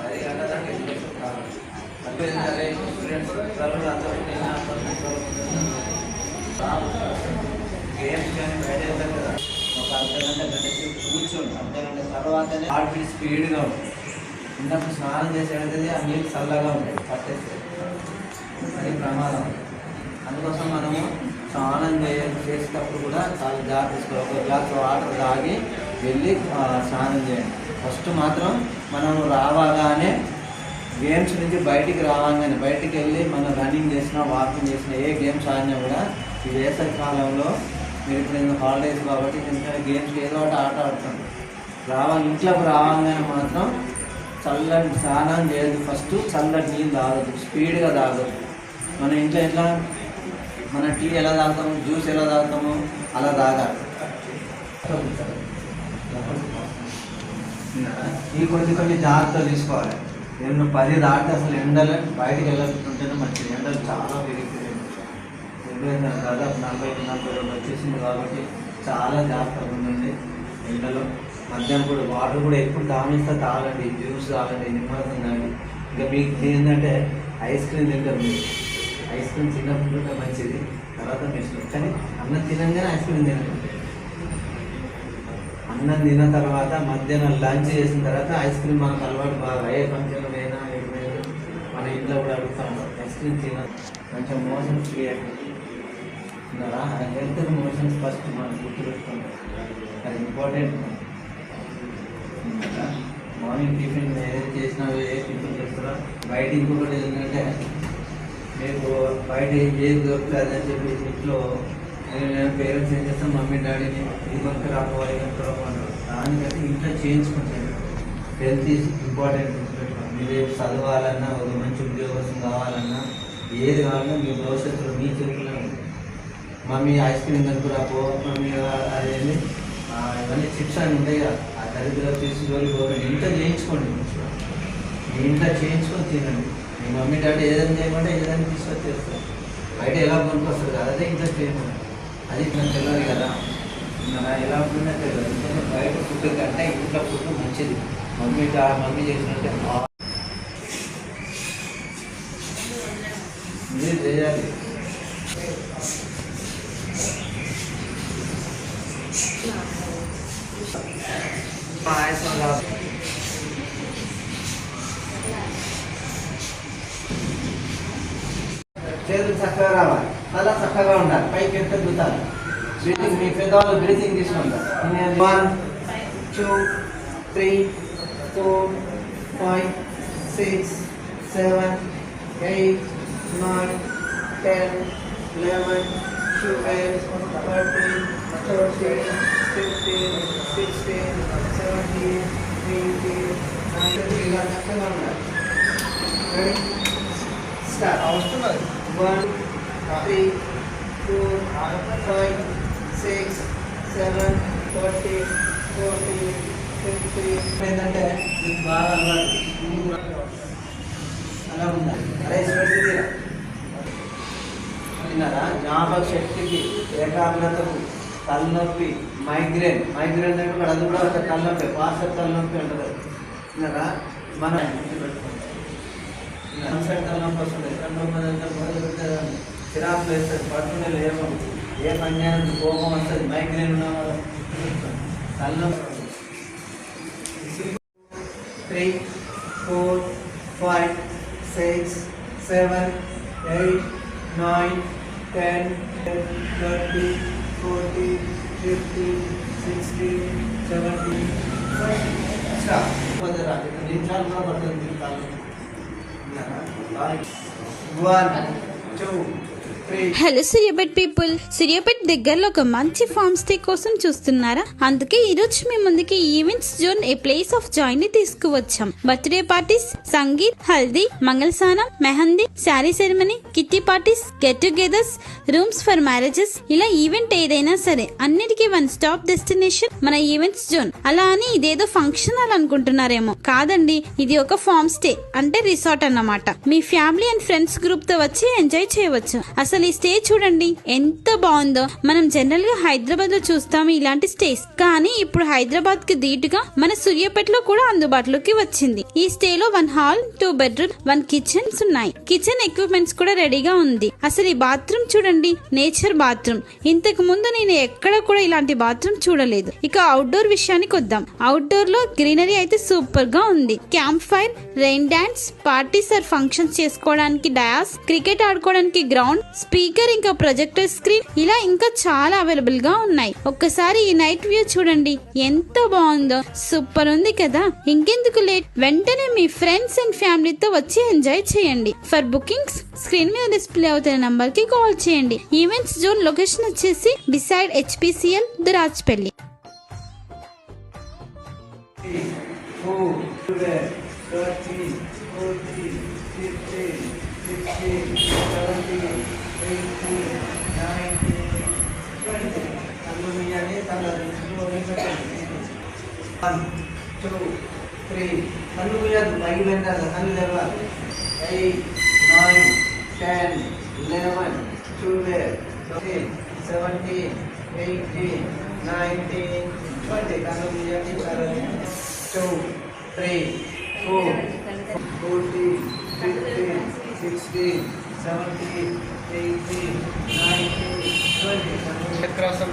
మరి గంటల దాకా ఎడ్యుకేషన్ కావాలి అంటే సరే స్టూడెంట్స్ పిల్లలు అందరూ గేమ్స్ కానీ బయట వెళ్తారు కదా. ఒక అర్ధ గంట సేపు కూర్చోండి. అర్ధ గంట తర్వాతనే హార్ట్ స్పీడ్గా ఉంటుంది. ఉన్నప్పుడు స్నానం చేసేది ఆ నీళ్ళు చల్లగా ఉంటాయి పట్టేస్తే అది ప్రమాదం. అందుకోసం మనము స్నానం చే చేసేటప్పుడు కూడా చాలా జాగ్రత్త తీసుకోవాలి. ఒక గ్లాస్ వాటర్ తాగి వెళ్ళి స్నానం చేయండి. ఫస్ట్ మాత్రం మనం రావగానే గేమ్స్ నుంచి బయటికి రావగానే బయటికి వెళ్ళి మనం రన్నింగ్ చేసినా వాకింగ్ చేసినా ఏ గేమ్స్ ఆడినా కూడా ఈ వేసవి కాలంలో మీరు ఇప్పుడు ఎందుకు హాలిడేస్ కాబట్టి ఎందుకంటే గేమ్స్ ఏదో ఒకటి ఆట ఆడుతాం. రావాలి ఇంట్లోకి రావగానే మాత్రం చల్లని స్నానం చేయదు ఫస్ట్ చల్లటి నీళ్ళు తాగదు స్పీడ్గా తాగదు మన ఇంట్లో ఎట్లా? మన టీ ఎలా తాగుతాము జ్యూస్ ఎలా తాగుతాము అలా తాగాలి. ఈ కొన్ని కొన్ని జాగ్రత్తలు తీసుకోవాలి. నేను పది దాటి అసలు ఎండలు బయటకు వెళ్ళకుంటేనే మంచిది. ఎండలు చాలా పెరిగిపోయాయి ఎందుకంటే దాదాపు నలభై నలభై రెండు వచ్చేసింది కాబట్టి చాలా జాగ్రత్తగా ఉండండి ఎండలో. మధ్యాహ్నం కూడా వాటర్ కూడా ఎప్పుడు తాగిస్తే తాగండి జ్యూస్ తాగండి నిమ్మరసం తాగండి ఇంకా మీకు ఏంటంటే ఐస్ క్రీమ్ తింటారు మీరు. ఐస్ క్రీమ్ తిన్నప్పుడు మంచిది. తర్వాత మీ కానీ అన్నం తినంగానే ఐస్ క్రీమ్ తినండి అన్నం తిన్న తర్వాత మధ్యాహ్నం లంచ్ చేసిన తర్వాత ఐస్ క్రీమ్ మనకు అలవాటు బాగా. ఏ ఫంక్షన్ అయినా ఏమైనా మన ఇంట్లో కూడా అడుగుతాము ఐస్ క్రీమ్ తిన. కొంచెం మోషన్స్ క్రియేట్ తిన్నారా హెల్త్ మోషన్స్ ఫస్ట్ మనం గుర్తుపెట్టుకుంటాం అది ఇంపార్టెంట్. మార్నింగ్ టిఫిన్ ఏది చేసినా ఏ టిఫిన్ చేస్తారా? బయట ఇంకొకటి ఏంటంటే మీకు బయట ఏది దొరుకుతుంది అని చెప్పి ఇంట్లో నేను పేరెంట్స్ ఏం చేస్తాం మమ్మీ డాడీని ఇది కొనుక్క రావాలి కొనుక్క రావాలి దానికంటే ఇంట్లో చేయించుకుంటాను హెల్త్ ఈజ్ ఇంపార్టెంట్ మీరు రేపు చదవాలన్నా ఒక మంచి ఉద్యోగం కావాలన్నా ఏది కావాలన్నా మీ భవిష్యత్తులో మీ చేతిలో ఉంది మమ్మీ ఐస్ క్రీమ్ కనుక్కురాపో మమ్మీ అదేంటి ఇవన్నీ చిప్స్ అని ఉంటాయి కదా. ఆ దరిద్ర తీసుకొని పోకండి ఇంట్లో చేయించుకోండి మీ ఇంట్లో చేయించుకొని తినండి. మీ మమ్మీ డాడీ ఏదైనా చేయమంటే ఏదైనా తీసుకొచ్చేస్తారు. బయట ఎలా కొనుక్కొస్తారు కదా అదే ఇంట్లో చేయమని అది నాకు తెలియదు కదా. నా ఎలా ఉంటుందో తెలియదు ఎందుకంటే బయట ఫుడ్ కంటే ఇంట్లో ఫుడ్ మంచిది. మమ్మీ డా- మమ్మీ చేసినట్టే. మీరు చేయాలి. పాయసం కాదు చేతులు చక్కగా రావాలి. తల చక్కగా ఉండాలి. పైకి ఎక్క దుతాలి బ్రీతింగ్ మీ పెద్దవాళ్ళు బ్రీతింగ్ తీసుకుంటారు. One two three four five six seven eight nine ten eleven twelve thirteen fourteen fifteen sixteen seventeen eighteen nineteen ఇలా చక్కగా ఉండాలి. రెడీ స్టార్ట్ వస్తున్నది one three four five six seven forty forty fifty ఏంటంటే మీకు బాగా అలవాటు. అలా ఉండాలి. అరే స్వెట్ విన్నారా జ్ఞాపక శక్తికి ఏకాగ్రతకు తలనొప్పి మైగ్రేన్. మైగ్రేన్ అంటే కూడా అది కూడా ఒక తలనొప్పి పాస్టర్ తలనొప్పి ఉంటుంది విన్నారా మన తలనొప్పి వస్తుంది. రెండు మంది మొదలు పెట్టేదాన్ని చిరాకు వేస్తుంది పట్టుకునే లేవు ఏ పని చేయడానికి కోపం వస్తుంది మైగ్రేన్ ఉన్న వాళ్ళు తలనొప్పి three four five six seven eight nine ten twenty forty fifty sixty seventy నిమిషాలు కూడా పడుతుంది one two three hello Suryapet people Suryapet దగ్గరలో ఒక మంచి ఫామ్ స్టే కోసం చూస్తున్నారా? అందుకే ఈ రోజు మీ ముందుకి events zone a place of జాయ్ని తీసుకువచ్చాం. Birthday parties sangeet haldi మంగళస్నానం mehndi sari ceremony kitty parties get togethers rooms for marriages ఇలా ఈవెంట్ ఏదైనా సరే అన్నిటికీ వన్ స్టాప్ డెస్టినేషన్ మన ఈవెంట్స్ జోన్ అలా అని ఇదేదో ఫంక్షన్ హాల్ అనుకుంటున్నారేమో. కాదండి ఇది ఒక ఫామ్ స్టే అంటే రిసార్ట్ అన్నమాట. మీ ఫ్యామిలీ అండ్ ఫ్రెండ్స్ గ్రూప్తో వచ్చి ఎంజాయ్ చేయవచ్చు. అసలు అసలు ఈ స్టే చూడండి ఎంత బాగుందో. మనం జనరల్గా హైదరాబాద్లో చూస్తాము ఇలాంటి స్టేస్ కానీ ఇప్పుడు హైదరాబాద్కి ధీటుగా మన సూర్యాపేటలో కూడా అందుబాటులోకి వచ్చింది. ఈ స్టే లో one hall two bedroom one kitchens ఉన్నాయి. కిచెన్ ఎక్విప్మెంట్స్ కూడా రెడీగా ఉంది. అసలు ఈ బాత్రూమ్ చూడండి నేచర్ బాత్రూమ్. ఇంతకు ముందు నేను ఎక్కడ కూడా ఇలాంటి బాత్రూమ్ చూడలేదు. ఇక అవుట్డోర్ విషయానికి వద్దాం. అవుట్డోర్లో గ్రీనరీ అయితే సూపర్గా ఉంది. Camp fire rain dance parties or functions చేసుకోవడానికి డయాస్ క్రికెట్ ఆడుకోవడానికి గ్రౌండ్ స్పీకర్ ఇంకా ప్రొజెక్టర్ స్క్రీన్ ఇలా ఇంకా చాలా అవైలబుల్గా ఉన్నాయి. ఒక్కసారి ఈ నైట్ వ్యూ చూడండి. ఎంత బాగుందో. సూపర్ ఉంది కదా. ఇంకెందుకు లేట్? వెంటనే మీ ఫ్రెండ్స్ అండ్ ఫ్యామిలీతో వచ్చి ఎంజాయ్ చేయండి. ఫర్ బుకింగ్స్ స్క్రీన్ మీద డిస్ప్లే అవుతున్న నంబర్కి కాల్ చేయండి. ఈవెంట్స్ జోన్ లొకేషన్ వచ్చేసి beside HPCL Durajpally. Four, twelve, thirteen, fourteen, fifteen, sixteen, seventeen, eighteen, nineteen, twenty. కళ్ళు మీయాలి కళ్ళు రెండు పెట్టండి వన్ టూ త్రీ కళ్ళు మీయద్దు పైకి పెట్టాలి కళ్ళు తెరవాలి eight nine ten eleven twelve thirteen seventeen eighteen nineteen twenty కళ్ళు మీయండి two three four fourteen fifteen sixteen seventeen eighteen nineteen twenty చక్రాసం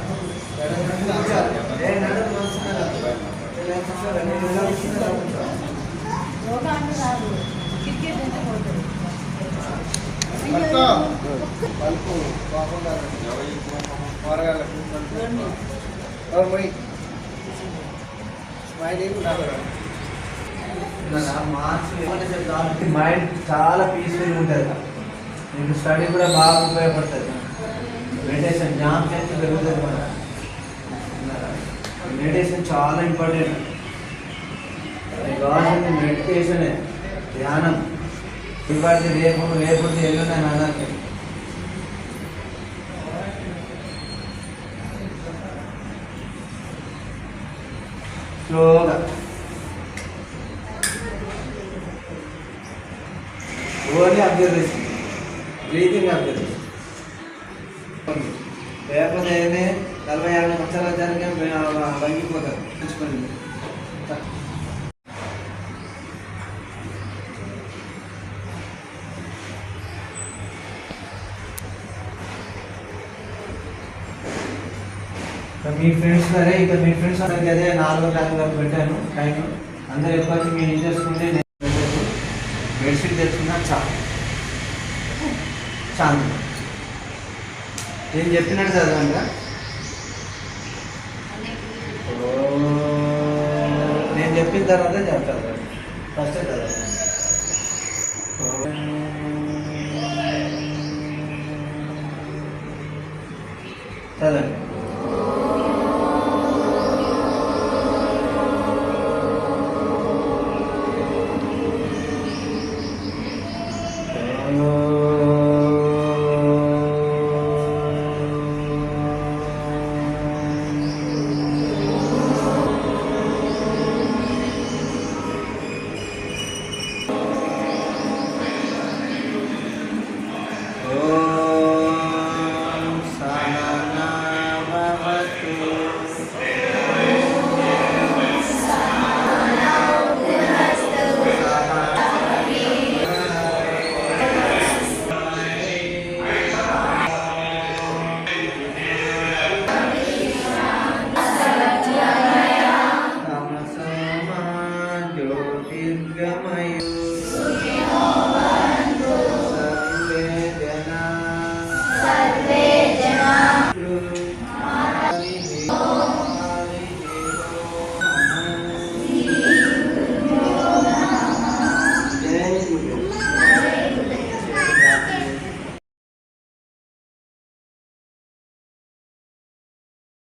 బల్పు కాకుండా కూరగాయలు పోయి మైండ్ చాలా పీస్ఫుల్గా ఉంటుంది. మీకు స్టడీ కూడా బాగా ఉపయోగపడుతుంది. మెడిటేషన్ జ్ఞాపకం చేస్తే పెరుగుతుంది మన. మెడిటేషన్ చాలా ఇంపార్టెంట్ అది కావాల్సింది మెడిటేషనే ధ్యానం. ఇవాళ రేపు రేపు ఎల్లుండి అని అనడానికి స్లోగా ఓన్లీ అబ్జర్వేషన్. Breathing observation. లేకపోతే నలభై యాభై సంవత్సరాల జరిగే వంగిపోతారు తెచ్చుకోండి మీ ఫ్రెండ్స్ సరే ఇక మీ ఫ్రెండ్స్ అందరికి అదే నాలుగో క్లాస్ వరకు పెట్టాను టైం అందరు ఎప్పటి మీరు ఏం చేసుకుంటే నేను పెట్టచ్చు. బెడ్షీట్ తెచ్చుకున్నా చా. చాలు. నేను చెప్పినట్టు చదవండి నేను చెప్పిన తర్వాత చెప్తాను ఫస్ట్ చదవండి. చదవండి.